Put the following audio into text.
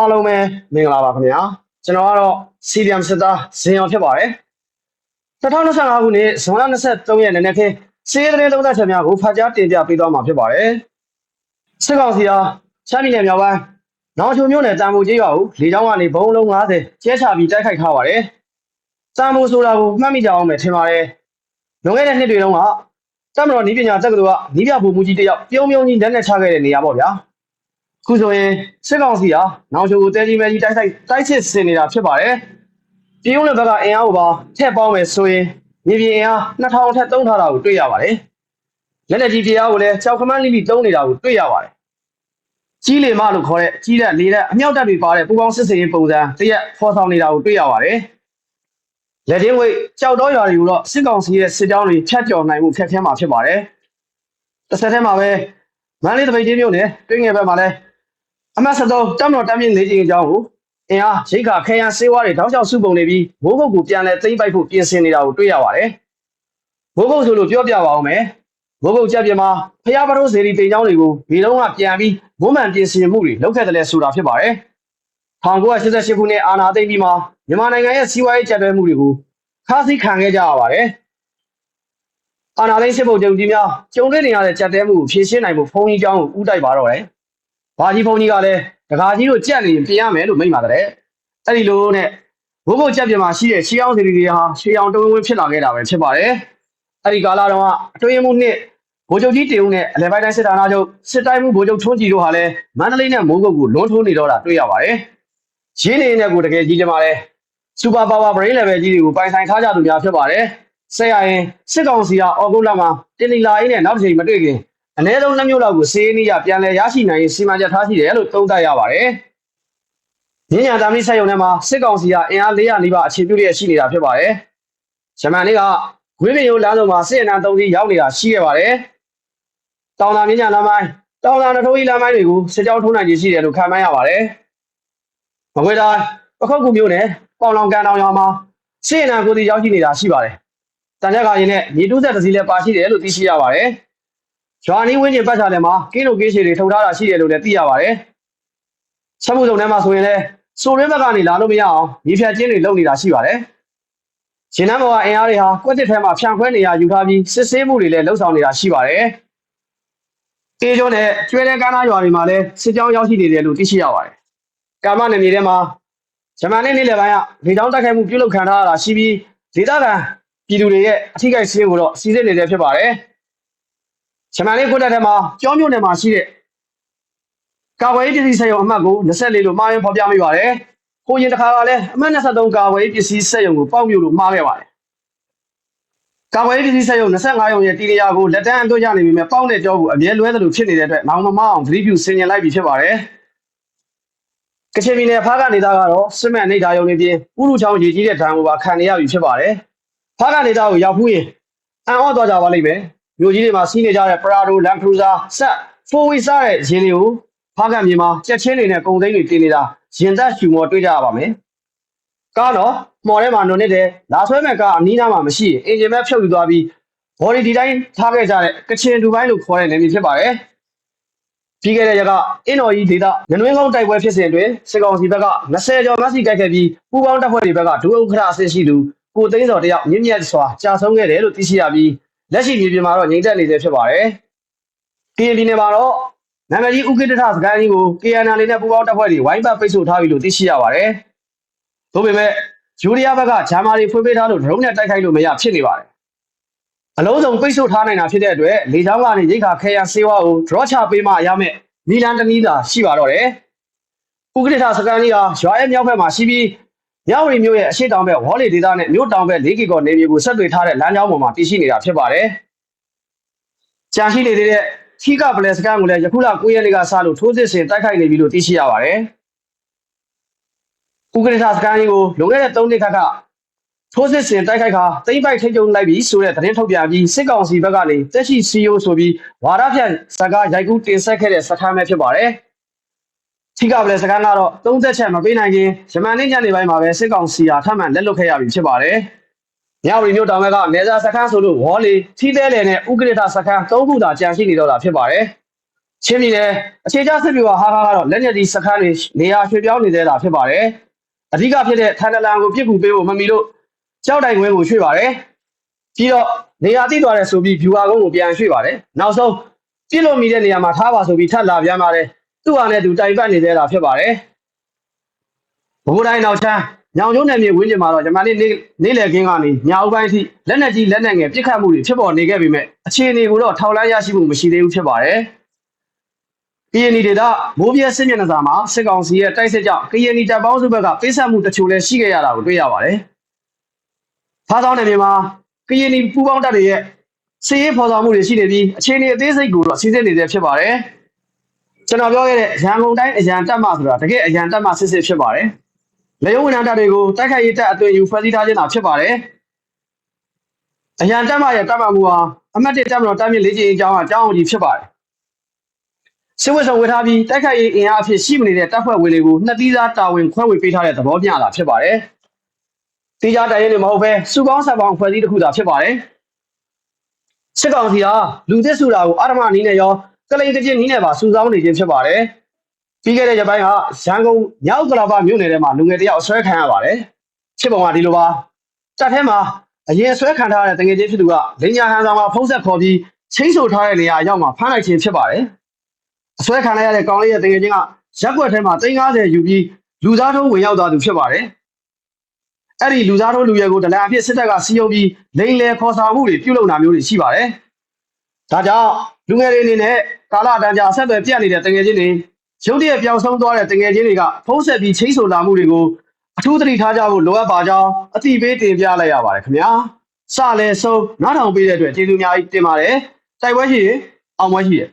အားလုံးပဲမင်္ဂလာပါခင်ဗျာကျွန်တော်ကတော့ CDM စစ်သားဇင်အောင်ဖြစ်ပါတယ်2025ခုနှစ်ဇွန်လ23ရက်နေ့နေ့ခင်းစီးရဲတဲ့သုံးသက်ချက်များကိုဖတ်ကြားတင်ပြပေးသွားမှာဖြစ်ပါတယ်စစ်ကောင်စီဟာချမ်းပြည်နယ်မြောက်ပိုင်းနောင်ချုံမြို့နယ်တန်ဖိုကျေးရွာကိုလေကြောင်းကနေဘုံလုံး90ကျဲချပြီးတိုက်ခိုက်ထားပါတယ်တန်ဖိုဆိုတာကိုမှတ်မိကြအောင်ပဲထင်ပါတယ်လွန်ခဲ့တဲ့နှစ်တွေတုန်းကတမတော်နီးပညာတက္ကသိုလ်ကနီးပြဘူမူကြီးတယောက်ပြုံးပြုံးကြီးလက်နဲ့ချခဲ့တဲ့နေရာပေါ့ဗျာ ခုဆိုရင်စစ်ကောင်စီဟာနောင်ချိုကိုတဲကြီးမဲကြီးတိုက်တိုက်တိုက်စစ်ဆင်နေတာဖြစ်ပါတယ်။ပြည်ုံးလက်ဘက်ကအင်အားကိုပါထည့်ပေါင်းမယ်ဆိုရင်မြေပြင်အင်အား2000ထက်သုံးထားတာကိုတွေ့ရပါတယ်။လက်လက်ကြီးပြအားကိုလည်းကြောက်ခမန်းလိလိသုံးနေတာကိုတွေ့ရပါတယ်။ကြီးလေမလို့ခေါ်တဲ့ကြီးတဲ့လေတဲ့အမြောက်တပ်တွေပါတဲ့ပူပေါင်းစစ်စင်ရေးပုံစံတရက်ဖော်ဆောင်နေတာကိုတွေ့ရပါတယ်။လက်ချင်းဝိတ်ကြောက်တော်ရွာတွေကိုတော့စစ်ကောင်စီရဲ့စစ်ကြောင်းတွေဖြတ်ကျော်နိုင်မှုဖျက်ခဲမှာဖြစ်ပါတယ်။တစ်ဆက်တည်းမှာပဲမန္တလေးတပိတ်ချင်းမြို့နယ်တွင်းငယ်ဘက်မှာလည်း အမတ်73တမတော်တမ်းမြင့်လေးချင်းအကြောင်းကိုအင်အားရိတ်ခါခဲယမ်းစေးဝါးတွေတောင်းလျှောက်စုပုံနေပြီးမိုးကုတ်ကိုပြန်လဲသိမ့်ပိုက်ဖို့ပြင်ဆင်နေတာကိုတွေ့ရပါတယ်။မိုးကုတ်ဆိုလို့ပြောပြပါအောင်မယ်။မိုးကုတ်ကြက်ပြမှာဖျားပထိုးစေရီတင်ကြောင်းတွေကိုဒီလုံးကပြန်ပြီးမုံမှန်ပြင်ဆင်မှုတွေလုပ်ခဲ့တယ်လဲဆိုတာဖြစ်ပါတယ်။1988ခုနှစ်အာဏာသိမ်းပြီးမှမြန်မာနိုင်ငံရဲ့စီးပွားရေးကြက်တွဲမှုတွေကိုခါးစည်းခံခဲ့ကြရပါတယ်။အာဏာသိမ်းစစ်ဗိုလ်ချုပ်ကြီးများကျုံတွေ့နေရတဲ့ကြက်တဲမှုကိုဖြေရှင်းနိုင်ဖို့ဖုန်းကြီးကြောင်းကိုဥတိုက်ပါတော့တယ်။ ဘာကြီးဖုန်းကြီးကလည်းဒကာကြီးတို့ကြက်နေရင်ပြင်ရမယ်လို့မိန့်ပါတယ်။အဲ့ဒီလိုနဲ့ဘိုးဘိုးကြက်ပြင်မှာရှိတဲ့ရှေးအောင်စီတွေဟာရှေးအောင်တုံးဝင်းဖြစ်လာခဲ့တာပဲဖြစ်ပါတယ်။အဲ့ဒီကာလတုန်းကအတွင်းမှုနှစ်ဘိုးချုပ်ကြီးတင်ဦးနဲ့အလဲပိုင်းတိုင်းစစ်ဌာနချုပ်စစ်တိုင်းမှုဘိုးချုပ်ထွန်းကြည်တို့ဟာလည်းမန္တလေးနဲ့မိုးကုတ်ကိုလွန်ထိုးနေတော့တာတွေ့ရပါတယ်။ရင်းနေနဲ့ကိုတကယ်ကြီးကြမှာလဲစူပါပါဝါ brain level ကြီးတွေကိုပိုင်ဆိုင်ထားကြသူများဖြစ်ပါတယ်။ဆက်ရရင်စစ်ကောင်စီကအော်ဂုတ်လမှာတင်လီလာအင်းနဲ့နောက်တစ်ချိန်မတွေ့ခင် အနည်းဆုံးနှစ်မျိုးလောက်ကိုစေးနည်းရပြန်လည်ရရှိနိုင်ရေးစီမံချက်ထားရှိတယ်လို့သုံးသပ်ရပါတယ်။ညဉ့်ညာတာမီဆက်ယုံထဲမှာစစ်ကောင်စီကအင်အား400နီးပါးအခြေပြုလျက်ရှိနေတာဖြစ်ပါတယ်။ဂျမန်လေးကဂွေးပင်ရိုးလမ်းဆောင်မှာစစ်အနံသုံးစီရောက်နေတာရှိခဲ့ပါတယ်။တောင်သာမြင့်ညာလမ်းပိုင်းတောင်သာနထိုးကြီးလမ်းပိုင်းတွေကိုစစ်ကြောင်းထိုးနိုင်ခြင်းရှိတယ်လို့ခန့်မှန်းရပါတယ်။မကွေးတိုင်းပခုတ်ကူမျိုးနဲ့ပေါင်လောင်ကန်တောင်ရွာမှာစစ်အနံကိုစီရောက်ရှိနေတာရှိပါတယ်။တန်ကြပ်ကရင်နဲ့မြေတူးဆက်တစ်စီးလည်းပါရှိတယ်လို့သိရှိရပါတယ်။ ရွာနီးဝင်းကျင်ပတ်ချာတယ်မှာကင်းလိုကင်းရှည်တွေထုတ်ထားတာရှိတယ်လို့လည်းသိရပါတယ်။ချက်မှုစုံထဲမှာဆိုရင်လည်းစိုးရင်းဘက်ကနေလာလို့မရအောင်မြေဖြတ်ကျင်းတွေလုပ်နေတာရှိပါတယ်။ရှင်နန်းဘောကအင်အားတွေဟာကွက်တစ်ထဲမှာဖြန့်ခွဲနေရယူထားပြီးစစ်ဆေးမှုတွေလည်းလှုပ်ဆောင်နေတာရှိပါတယ်။တေးကျွန်းနဲ့ကျွဲတဲ့ကမ်းနားရွာတွေမှာလည်းစစ်ကြောင်းရောက်ရှိနေတယ်လို့သိရှိရပါတယ်။ကာမနယ်မြေထဲမှာဂျမန်နဲ့နေ့လယ်ပိုင်းကဒေသတိုက်ခိုက်မှုပြုလုပ်ခံထားရတာရှိပြီးဒေသခံပြည်သူတွေရဲ့အထိကိစ္စကိုတော့စီစစ်နေတယ်ဖြစ်ပါတယ်။ ဂျမန်လေးကိုတက်ထဲမှာကျောင်းမြို့နယ်မှာရှိတဲ့ကာဝေးပစ္စည်းစက်ရုံအမှတ်ကို24လို့မှားရင်ဖော်ပြမိပါတယ်။ကိုရင်တစ်ခါကလည်းအမှတ်23ကာဝေးပစ္စည်းစက်ရုံကိုပေါက်မြို့လို့မှားခဲ့ပါတယ်။ကာဝေးပစ္စည်းစက်ရုံ25ရုံရဲ့တီနေရာကိုလက်တန်းအသွင်းရနေပြီမဲ့ပေါက်တဲ့ကြောကိုအမြဲလွဲသလိုဖြစ်နေတဲ့အတွက်နောင်မမအောင်သတိပြုဆင်ញင်လိုက်ပြီဖြစ်ပါတယ်။ကချင်ပြည်နယ်ဖားကနေတာကတော့စစ်မှန်နေတာရုံတွေပြင်ဥလူချောင်းရေကြီးတဲ့ဒဏ်ကိုပါခံနေရပြီဖြစ်ပါတယ်။ဖားကနေတာကိုရောက်ဖူးရင်အံ့ဩသွားကြပါလိမ့်မယ်။ မြို့ကြီးတွေမှာစီးနေကြတဲ့ Prado Land Cruiser ဆက်4 wheel စားတဲ့ယာဉ်တွေကိုဖားကံမြေမှာကြက်ချင်းတွေနဲ့ကုန်သိန်းတွေတင်နေတာရင်သက်ရှူမော်တွေ့ကြရပါမယ်။ကားတော့မော်ထဲမှာနုံနစ်တယ်လာဆွဲမဲ့ကားအနီးနားမှာမရှိရင်အင်ဂျင်မဲ့ဖြုတ်ယူသွားပြီး body ဒီတိုင်းထားခဲ့ကြတဲ့ကချင်ဒူပိုင်းလို့ခေါ်တဲ့နေမြေဖြစ်ပါတယ်။ပြီးခဲ့တဲ့ရက်ကအင်းတော်ကြီးဒေသငနွင်းကုန်းတိုက်ပွဲဖြစ်စဉ်အတွင်းစစ်ကောင်စီဘက်က20ကျော်မက်ဆီတိုက်ခဲ့ပြီးပူးပေါင်းတပ်ဖွဲ့တွေဘက်ကဒုဥက္ကဋ္ဌအဆင့်ရှိသူကိုသိန်းစော်တယောက်မြင့်မြတ်စွာကြာဆုံးခဲ့တယ်လို့သိရှိရပြီး လက်ရှိမြေပြင်မှာတော့ငြိမ်သက်နေသေးဖြစ်ပါတယ်။ကရင်ပြည်နယ်မှာတော့နာမည်ကြီးဥက္ကဋ္ဌစကိုင်းကြီးကို KNL နဲ့ပူးပေါင်းတပ်ဖွဲ့တွေဝိုင်းပတ်ပိတ်ဆို့ထားပြီလို့သိရှိရပါတယ်။ဒါပေမဲ့ယူရီးယားဘက်ကဂျာမာတွေဖွင့်ပေးထားလို့ဒရုန်းနဲ့တိုက်ခိုက်လို့မရဖြစ်နေပါတယ်။အလုံးစုံပိတ်ဆို့ထားနိုင်တာဖြစ်တဲ့အတွက်လေကြောင်းကနေရိတ်ခါခဲရန်စေဝါကို draw ချပေးမှရမယ်မီလန်တနီးသာရှိပါတော့တယ်။ဥက္ကဋ္ဌစကိုင်းကြီးဟာရွာရဲ့မြောက်ဘက်မှာရှိပြီး မြဝတီမြို့ရဲ့အရှိတောင်ဘက်ဝေါ်လီဒေသနဲ့မြို့တောင်ဘက်၄ကီကောနေမြေကိုဆက်သွယ်ထားတဲ့လမ်းကြောင်းပေါ်မှာတည်ရှိနေတာဖြစ်ပါတယ်။ကြာရှိနေသေးတဲ့ထီကပလက်စကန်ကိုလည်းယခုလ9ရက်နေ့ကစလို့ထိုးစစ်ဆင်တိုက်ခိုက်နေပြီလို့သိရှိရပါတယ်။ဥက္ကဋ္ဌစကန်ကြီးကိုလွန်ခဲ့တဲ့3နှစ်ခန့်ကထိုးစစ်ဆင်တိုက်ခိုက်ခါသိမ့်ပိုက်ထိတ်ကြုံလိုက်ပြီးဆိုတဲ့သတင်းထုတ်ပြန်ပြီးစစ်ကောင်စီဘက်ကနေတက်ရှိစီယိုဆိုပြီးဝါရဖြန့်စကားရိုက်ကူးတင်ဆက်ခဲ့တဲ့စခန်းပဲဖြစ်ပါတယ်။ ထိကပလက်စကန်ကတော့သုံးသက်ချက်မပေးနိုင်ခင်ယမန်နေ့ညနေပိုင်းမှာပဲစစ်ကောင်စီဟာထပ်မံလက်လွတ်ခဲ့ရပြီဖြစ်ပါတယ်။မြဝတီမြို့တောင်ဘက်ကနေဇာစခန်းဆိုလို့ဝေါ်လီထီးသေးလေနဲ့ဥက္ကဋ္ဌစခန်းသုံးခုသာကြံရှိနေတော့တာဖြစ်ပါတယ်ချင်းပြည်နယ်အခြေချစစ်ဗျူဟာဟာခါကတော့လက်ညက်ကြီးစခန်းတွေနေရာရွှေ့ပြောင်းနေသေးတာဖြစ်ပါတယ်အဓိကဖြစ်တဲ့ထန်တလန်ကိုပြစ်ကူပေးဖို့မမီလို့ကြောက်တိုင်ခွင်းကိုရွှေ့ပါတယ်ပြီးတော့နေရာတိသွားတယ်ဆိုပြီးဗျူဟာကုန်းကိုပြန်ရွှေ့ပါတယ်နောက်ဆုံးပြစ်လို့မီတဲ့နေရာမှာထားပါဆိုပြီးထပ်လာပြန်ပါတယ် သူ့ဟာနဲ့သူတိုင်ပတ်နေသေးတာဖြစ်ပါတယ်ဘိုးတိုင်းနောက်ချမ်းညောင်ကျုံးနယ်မြေဝင်းကျင်မှာတော့ဂျမန်နေ့နေ့နေ့လယ်ခင်းကနေညအုပ်ပိုင်းထိလက်နက်ကြီးလက်နက်ငယ်ပစ်ခတ်မှုတွေဖြစ်ပေါ်နေခဲ့ပေမဲ့အခြေအနေကိုတော့ထောက်လှမ်းရရှိမှုမရှိသေးဘူးဖြစ်ပါတယ်ကရင်နီဒေသမိုးပြဲစစ်မျက်နှာစာမှာစစ်ကောင်စီရဲ့တိုက်စစ်ကြောင့်ကရင်နီတပ်ပေါင်းစုဘက်ကပေးဆက်မှုတချို့လည်းရှိခဲ့ရတာကိုတွေ့ရပါတယ်။ဖားဆောင်နယ်မြေမှာကရင်နီပူးပေါင်းတပ်တွေရဲ့စစ်ရေးဖော်ဆောင်မှုတွေရှိနေပြီးအခြေအနေအသေးစိတ်ကိုတော့စီစစ်နေသေးဖြစ်ပါတယ်။ ကျွန်တော်ပြောခဲ့တဲ့ရန်ကုန်တိုင်းအရန်တပ်မဆိုတာတကယ်အရန်တပ်မစစ်စစ်ဖြစ်ပါတယ်။လေယုံဝန်ထမ်းတပ်တွေကိုတိုက်ခိုက်ရေးတပ်အသွင်ယူဖွဲ့စည်းထားခြင်းတာဖြစ်ပါတယ်။အရန်တပ်မရဲ့တပ်မမှုဟာအမတ်တစ်တပ်မတော်တပ်မြင့်လေးကြီးအကြောင်းအကြောင်းအကြီးဖြစ်ပါတယ်။စစ်ဝတ်ဆောင်ဝေထားပြီးတိုက်ခိုက်ရေးအင်အားအဖြစ်ရှိမနေတဲ့တပ်ဖွဲ့ဝင်တွေကိုနှစ်သီးသားတာဝန်ခွဲဝေပေးထားတဲ့သဘောမျှတာဖြစ်ပါတယ်။တီးခြားတိုင်ရင်တွေမဟုတ်ဘဲစုပေါင်းဆက်ပေါင်းဖွဲ့စည်းတစ်ခုသာဖြစ်ပါတယ်။စစ်ကောင်စီဟာလူသစ်စုတာကိုအာရမနီးနဲ့ရော ကလိန်တစ်ပြင်းနီးနဲ့ပါစုဆောင်းနေခြင်းဖြစ်ပါတယ်။ပြီးခဲ့တဲ့ရက်ပိုင်းကရန်ကုန်မြောက်ကလာပမြို့နယ်ထဲမှာလူငယ်တယောက်အဆွဲခံရပါတယ်။ဖြစ်ပုံကဒီလိုပါ။တပ်ထဲမှာအရင်အဆွဲခံထားရတဲ့တငယ်ချင်းဖြစ်သူကလိညာဟန်ဆောင်မှာဖုံးဆက်ခေါ်ပြီးချင်းဆိုထားတဲ့နေရာအရောက်မှာဖမ်းလိုက်ခြင်းဖြစ်ပါတယ်။အဆွဲခံလိုက်ရတဲ့ကောင်လေးရဲ့တကယ်ချင်းကရက်ွက်ထဲမှာ350ယူပြီးလူသားထုံးဝင်ရောက်သွားသူဖြစ်ပါတယ်။အဲ့ဒီလူသားထုံးလူရဲကိုဒလန်အဖြစ်စစ်တပ်ကစီယုံပြီးလိန်လေခေါ်ဆောင်မှုတွေပြုလုပ်တာမျိုးတွေရှိပါတယ်။ဒါကြောင့်လူငယ်တွေအနေနဲ့ ကာလအတန်းကြာအဆက်အသွယ်ပြတ်နေတဲ့တကယ်ချင်းတွေရုပ်တရက်ပြောင်းဆုံးသွားတဲ့တကယ်ချင်းတွေကဖုံးဆက်ပြီးချိတ်ဆိုလာမှုတွေကိုအထူးသတိထားကြဖို့လိုအပ်ပါကြောင်းအသိပေးတင်ပြလိုက်ရပါတယ်ခင်ဗျာ။စလဲဆုံးနားထောင်ပေးတဲ့အတွက်ကျေးဇူးအများကြီးတင်ပါတယ်။တိုက်ပွဲရှိရင်အောင်ပွဲရှိတယ်